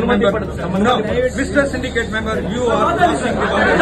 no, Mr. Syndicate member, you are crossing the